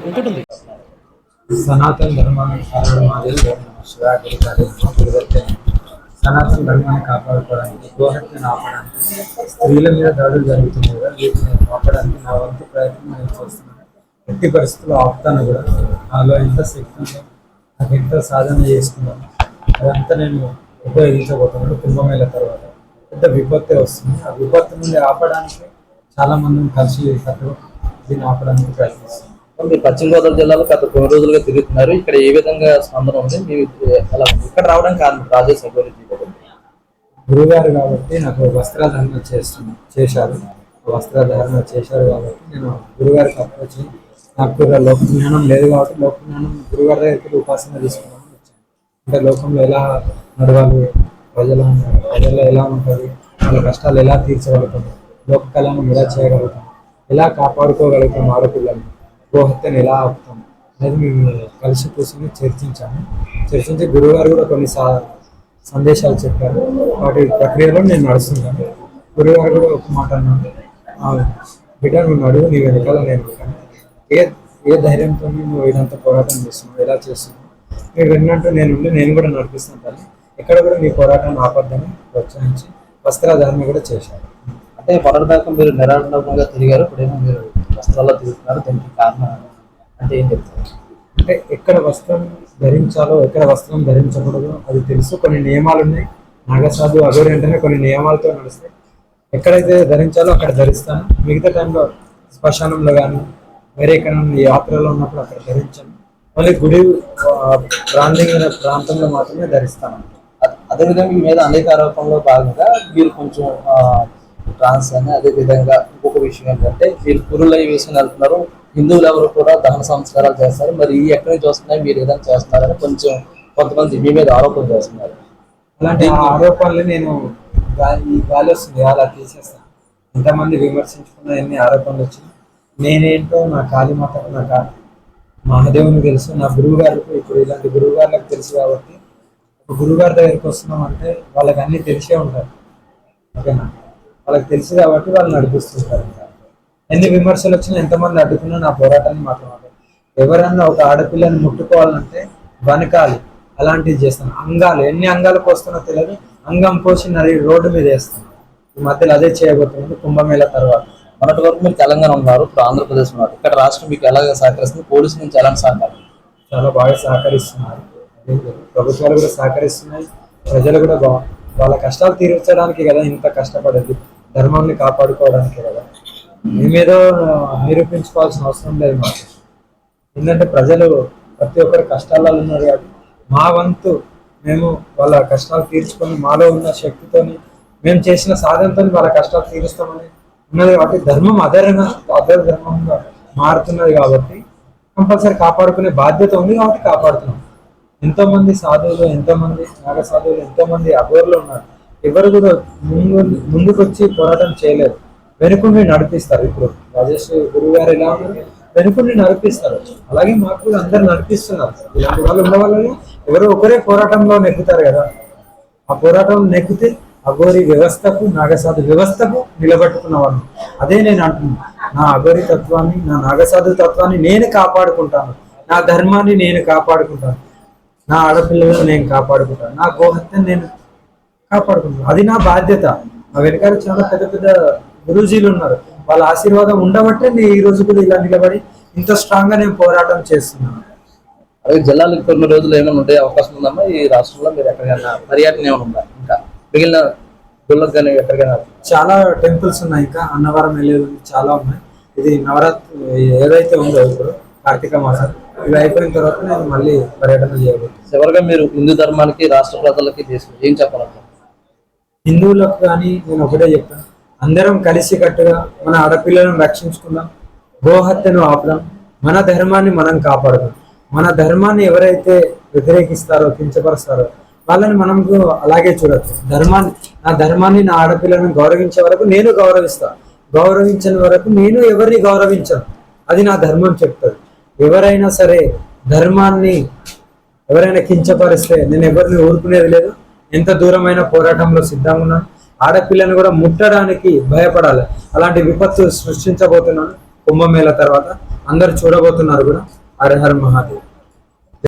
ఇంకోటి ఉంది. సనాతన ధర్మాన్ని కాపాడు మాది శివాజీ సనాతన ధర్మాన్ని కాపాడుకోవడానికి గోహత్యను ఆపడానికి స్త్రీల మీద దాడులు జరుగుతున్నాయి కదా వీటిని ఆపడానికి నా వంతు ప్రయత్నం నేను చేస్తున్నాను. ఎట్టి పరిస్థితుల్లో ఆపుతాను కూడా నాలో ఎంత శక్తి ఉందో నాకు ఎంత సాధన చేసుకున్నాను అదంతా నేను ఉపయోగించబోతున్నాను కుంభమేళ తర్వాత. పెద్ద విపత్తే వస్తుంది. ఆ విపత్తు నుండి ఆపడానికి చాలామందిని కలిసి కట్టుగా దీన్ని ఆపడానికి ప్రయత్నిస్తున్నాను మీరు పశ్చిమ గోదావరి జిల్లాలో గత కొన్ని రోజులుగా తిరుగుతున్నారు. ఇక్కడ ఏ విధంగా స్పందన ఉంది? మీరు అలా ఇక్కడ రావడం కారణం రాజేష్ అభివృద్ధి గురుగారు కాబట్టి నాకు వస్త్రధారణ చేస్తున్నా చేశారు. వస్త్రధారణ చేశారు కాబట్టి నేను గురుగారికి అప్రోచ్ నాకు లోకజ్ఞానం లేదు కాబట్టి లోకజ్ఞానం గురుగారి దగ్గరికి ఉపాసన తీసుకున్నాను వచ్చాను. అంటే లోకంలో ఎలా నడవాలి? ప్రజల ప్రజల్లో ఎలా ఉంటుంది వాళ్ళ కష్టాలు ఎలా తీర్చగలుగుతాం? లోక కళను ఎలా చేయగలుగుతాం? ఎలా కాపాడుకోగలుగుతాం ఆడపిల్లల్ని? గోహత్యను ఎలా ఆపుతాం అనేది మేము కలిసి కూర్చొని చర్చించాము. చర్చించి గురుగారు కూడా కొన్ని సా సందేశాలు చెప్పారు. వాటి ప్రక్రియలో నేను నడుస్తున్నాను. గురుగారు కూడా ఒక మాట అన్నాను బిడ్డ నువ్వు నడువు నీ వెనకాల నేను ఏ ఏ ధైర్యంతో నువ్వు ఇదంతా పోరాటం చేస్తున్నావు? ఎలా చేస్తున్నావు? మీరు విన్నట్టు నేను ఉండి నేను కూడా నడిపిస్తాను తల్లి. ఎక్కడ కూడా నీ పోరాటాన్ని ఆపద్దని ప్రోత్సహించి వస్త్రధారణ కూడా చేశారు. అంటే మొదటిదాకా మీరు నిరాడంబరంగా తిరిగారు. ఇప్పుడేమో మీరు వస్త్రాల్లో తిరుగుతున్నారు దీనికి కారణం అంటే ఏం చెప్తారు? అంటే ఎక్కడ వస్త్రం ధరించాలో ఎక్కడ వస్త్రం ధరించకూడదో అది తెలుసు. కొన్ని నియమాలు ఉన్నాయి. నాగసాధు అగోరి అంటేనే కొన్ని నియమాలతో నడుస్తాయి. ఎక్కడైతే ధరించాలో అక్కడ ధరిస్తాను. మిగతా టైంలో శ్మశానంలో కానీ వేరే ఎక్కడ యాత్రలో ఉన్నప్పుడు అక్కడ ధరించాను. మళ్ళీ గుడి ప్రాంతీయ ప్రాంతంలో మాత్రమే ధరిస్తాను. అదేవిధంగా మీ మీద అనేక ఆరోపణలో భాగంగా మీరు కొంచెం ట్రాన్స్ అని అదే విధంగా ఇంకొక విషయం ఏంటంటే మీరు అవి వేసుకుని వెళ్తున్నారు. హిందువులు ఎవరు కూడా దహన సంస్కారాలు చేస్తారు. మరి ఈ ఎక్కడి నుంచి వస్తున్నాయి మీరు ఏదైనా చేస్తున్నారని కొంచెం కొంతమంది మీ మీద ఆరోపణలు చేస్తున్నారు. అలాంటి ఆ ఆరోపణలు నేను ఈ గాలి వస్తుంది అలా తీసేస్తాను ఎంతమంది విమర్శించుకున్న ఎన్ని ఆరోపణలు వచ్చినాయి నేనేంటో నా కాళీమాత నా కా మహాదేవుని తెలుసు. నా గురువు గారికి ఇప్పుడు ఇలాంటి గురువు గారులకు తెలుసు కాబట్టి గురువు గారి దగ్గరికి వస్తున్నాం అంటే వాళ్ళకి అన్నీ తెలిసే ఉంటారు ఓకేనా? వాళ్ళకి తెలుసు కాబట్టి వాళ్ళు నడిపిస్తుంటారు. ఎన్ని విమర్శలు వచ్చినా ఎంతమంది అడ్డుకున్నా నా పోరాటాన్ని మాత్రం ఆపను. ఎవరన్నా ఒక ఆడపిల్లని ముట్టుకోవాలంటే వనకాలి అలాంటివి చేస్తాను. అంగాలు ఎన్ని అంగాలకు వస్తున్నా తెలియదు. అంగం పోసి నరి రోడ్డు మీద వేస్తాను. ఈ మధ్యలో అదే చేయబోతుంది కుంభమేళ తర్వాత. మొన్నటి వరకు మీరు తెలంగాణ ఉన్నారు ఇప్పుడు ఆంధ్రప్రదేశ్ ఉన్నారు. ఇక్కడ రాష్ట్రం మీకు ఎలాగ సహకరిస్తుంది? పోలీసు నుంచి ఎలాంటి సహకారం? చాలా బాగా సహకరిస్తున్నారు. ప్రభుత్వాలు కూడా సహకరిస్తున్నాయి. ప్రజలు కూడా బా వాళ్ళ కష్టాలు తీర్చడానికి కదా ఇంత కష్టపడేది. ధర్మాన్ని కాపాడుకోవడానికి కదా. మేమేదో నిరూపించుకోవాల్సిన అవసరం లేదు మాకు. ఏంటంటే ప్రజలు ప్రతి ఒక్కరు కష్టాలలో ఉన్నారు కాబట్టి మా వంతు మేము వాళ్ళ కష్టాలు తీర్చుకొని మాలో ఉన్న శక్తితోని మేము చేసిన సాధనతో వాళ్ళ కష్టాలు తీరుస్తామని ఉన్నది కాబట్టి ధర్మం అదరంగా అదే ధర్మంగా మారుతున్నది కాబట్టి కంపల్సరీ కాపాడుకునే బాధ్యత ఉంది కాబట్టి కాపాడుతున్నాం. ఎంతోమంది సాధువులు ఎంతోమంది నాగ సాధువులు ఎంతోమంది అఘోరులు ఉన్నారు. ఎవరు కూడా ముందు ముందుకు వచ్చి పోరాటం చేయలేరు వెనుకుండి నడిపిస్తారు ఇప్పుడు. రాజేష్ గురువు గారు ఎలా ఉన్నారు? వెనుకుండి నడిపిస్తారు. అలాగే మాకు కూడా అందరు నడిపిస్తున్నారు. ఇలాంటి వాళ్ళు ఉన్న వాళ్ళని ఎవరో ఒకరే పోరాటంలో నెక్కుతారు కదా. ఆ పోరాటం నెక్కితే అఘోరి వ్యవస్థకు నాగసాధు వ్యవస్థకు నిలబెట్టుకున్న వాళ్ళు. అదే నేను అంటున్నాను నా అఘోరి తత్వాన్ని నా నాగసాధు తత్వాన్ని నేను కాపాడుకుంటాను. నా ధర్మాన్ని నేను కాపాడుకుంటాను. నా ఆడపిల్లలను నేను కాపాడుకుంటాను. నా గోహత్యను నేను కాపాడుకుంటాను అది నా బాధ్యత. నా వెనకాల చాలా పెద్ద పెద్ద గురూజీలు ఉన్నారు. వాళ్ళ ఆశీర్వాదం ఉండబట్టే నేను ఈ రోజు కూడా ఇలా నిలబడి ఇంత స్ట్రాంగ్గా నేను పోరాటం చేస్తున్నాను. అలాగే జిల్లాలో కొన్ని రోజులు ఏమైనా ఉండే అవకాశం ఉందమ్మా? ఈ రాష్ట్రంలో మీరు ఎక్కడికైనా పర్యటన ఏమైనా ఉందా? ఇంకా మిగిలిన గుళ్ళకు కానీ ఎక్కడికైనా? చాలా టెంపుల్స్ ఉన్నాయి ఇంకా. అన్నవరం వెళ్ళేది చాలా ఉన్నాయి. ఇది నవరాత్రి ఏదైతే ఉందో ఇప్పుడు కార్తీక మాసం ఇవి అయిపోయిన తర్వాత నేను మళ్ళీ పర్యటన చేయబోతున్నాను. చివరిగా మీరు హిందూ ధర్మానికి రాష్ట్ర ప్రజలకి దేశం ఏం చెప్పాలన్నా హిందువులకు కానీ నేను ఒకటే చెప్తాను. అందరం కలిసి కట్టుగా మన ఆడపిల్లలను రక్షించుకుందాం. గోహత్యను ఆపడం మన ధర్మాన్ని మనం కాపాడదాం. మన ధర్మాన్ని ఎవరైతే వ్యతిరేకిస్తారో కించపరుస్తారో వాళ్ళని మనకు అలాగే చూడొచ్చు. ధర్మాన్ని నా ధర్మాన్ని నా ఆడపిల్లను గౌరవించే వరకు నేను గౌరవిస్తా. గౌరవించని వరకు నేను ఎవరిని గౌరవించను? అది నా ధర్మం చెప్తుంది. ఎవరైనా సరే ధర్మాన్ని ఎవరైనా కించపరిస్తే నేను ఎవరిని ఊరుకునేది లేదు. ఎంత దూరమైన పోరాటంలో సిద్ధంగా ఉన్నాను ఆడపిల్లను కూడా ముట్టడానికి భయపడాలి. అలాంటి విపత్తు సృష్టించబోతున్నాను కుంభమేళ తర్వాత. అందరు చూడబోతున్నారు కూడా. హరహర్ మహాదేవ్.